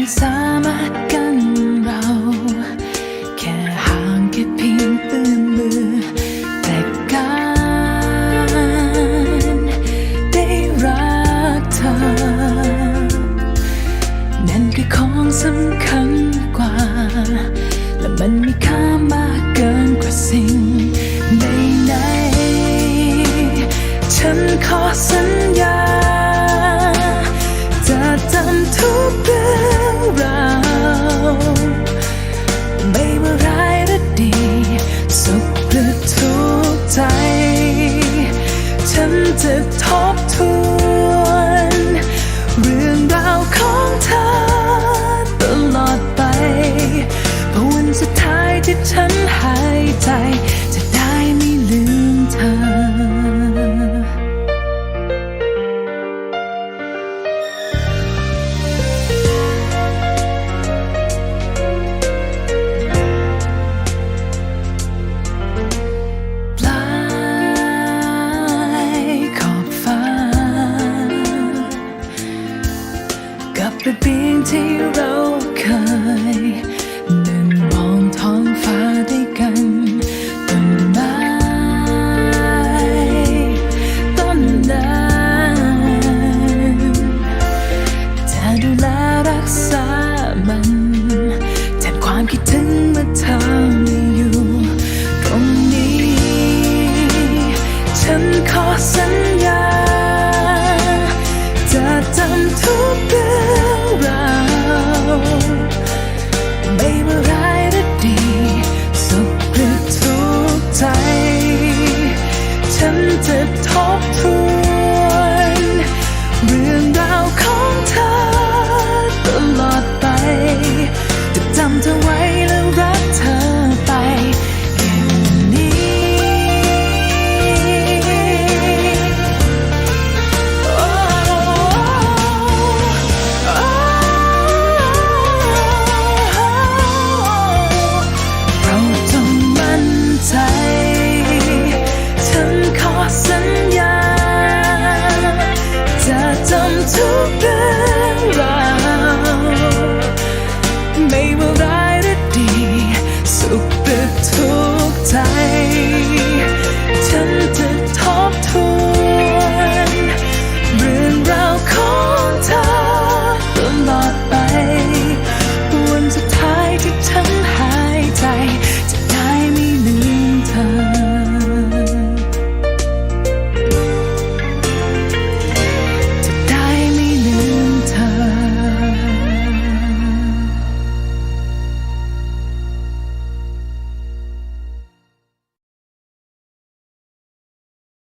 ไมสามารถกันเรา แค่ห่างแค่เพียงตื่นมมือ แต่การได้รักเธอ นั่นคือของสำคัญกว่า และมันมีค่ามาก ที่ฉันหายใจ